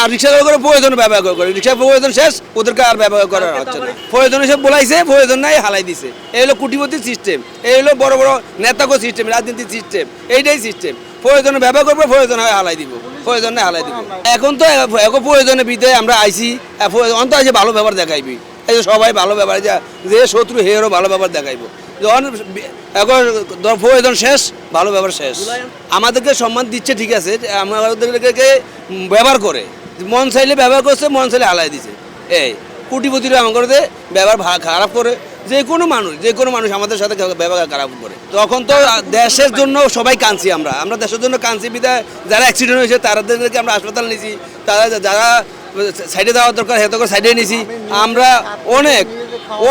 আর রিক্সা করে প্রয়োজন ব্যবহার করে রিক্সা প্রয়োজন শেষ ওদেরকে আর ব্যবহার করা হচ্ছে না। প্রয়োজন হিসেবে বলাইছে প্রয়োজন নাই হালাই দিছে। এই হলো কুটিপতি সিস্টেম এই হলো বড় বড় নেতাকো সিস্টেম রাজনীতি সিস্টেম এইটাই সিস্টেম প্রয়োজনে ব্যবহার করব প্রয়োজন হয় হালাই দিব প্রয়োজন নাই হালাই দিব। এখন তো এখন প্রয়োজনে বিদে আমরা আইছি অন্ত আছে ভালো ব্যবহার দেখাইবি। এই যে সবাই ভালো ব্যবহার যা যে শত্রু হেরও ভালো ব্যবহার দেখাইবো। যখন এখন প্রয়োজন শেষ ভালো ব্যবহার শেষ। আমাদেরকে সম্মান দিচ্ছে ঠিক আছে আমাদেরকে ব্যবহার করে। মন চাইলে ব্যবহার করছে মন চাইলে হালাই দিছে। এই কুটিপতিরা আমাদের ব্যবহার খারাপ করে। যে কোনো মানুষ যে কোনো মানুষ আমাদের সাথে ব্যবহার খারাপ করে। তখন তো দেশের জন্য সবাই কাঁদছি আমরা। আমরা দেশের জন্য কাঁদছি বিদায় যারা অ্যাক্সিডেন্ট হয়েছে তাদেরকে আমরা হাসপাতাল নিয়েছি তারা যারা সাইডে দেওয়া দরকার হেতো করে সাইডে নিয়েছি আমরা অনেক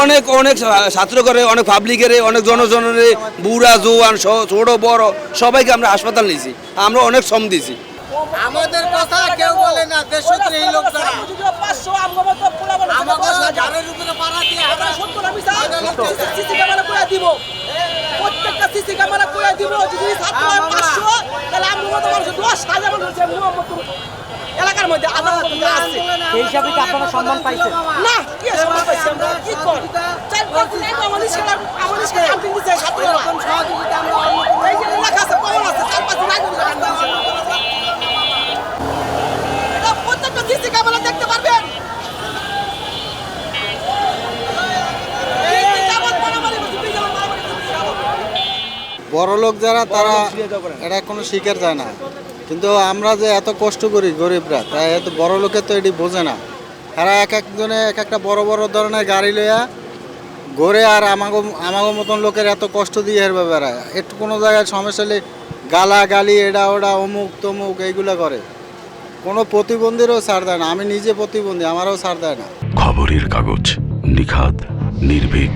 অনেক অনেক ছাত্র করে অনেক পাবলিকের অনেক জনজনের বুড়া জোয়ান ছোট বড় সবাইকে আমরা হাসপাতাল নিয়েছি আমরা অনেক শ্রম দিয়েছি আমাদের কথা কেউ বলে না দেশত্রী লোক যারা। আমাদের ঘরের উপরে পাড়া দিয়ে সিসি ক্যামেরা করে দিব। প্রত্যেকটা সিসি ক্যামেরা করে দিব যদি ছাত্র হয় পাঁচশো তাহলে আমি মতো মানুষ দশ হাজার মানুষ এলাকার মধ্যে আদালত আছে। সেই হিসাবে কি আপনারা সম্মান পাইছেন? না কি সময় পাইছি কি করি? চার পাঁচ সহযোগিতা আমরা অন্য এই যে লেখা আছে কমন আছে চার পাঁচ দিন আগে campaign দিছে। এটা প্রত্যেকটা সিসি ক্যামেরা দেখতে পারবেন এই যে যেমন মারামারি হচ্ছে, তুই যেমন মারামারি করছিস, বড় লোক যারা তারা এটা কোনো শিকার যায় না। কিন্তু আমরা যে এত কষ্ট করি গরিবরা তাই এত বড় লোকে তো এটি বোঝে না। তারা এক একজনে এক একটা বড় বড় ধরনের গাড়ি লইয়া ঘুরে আর আমাগো আমাগো মতন লোকের এত কষ্ট দিয়ে হেরবে বেড়ায়। একটু কোনো জায়গায় সমস্যা হলে গালা গালি এটা ওটা অমুক তমুক এইগুলো করে। কোনো প্রতিবন্ধীরও ছাড় দেয় না। আমি নিজে প্রতিবন্ধী আমারও ছাড় দেয় না। খবরের কাগজ নিখাদ নির্ভীক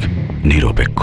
নিরপেক্ষ।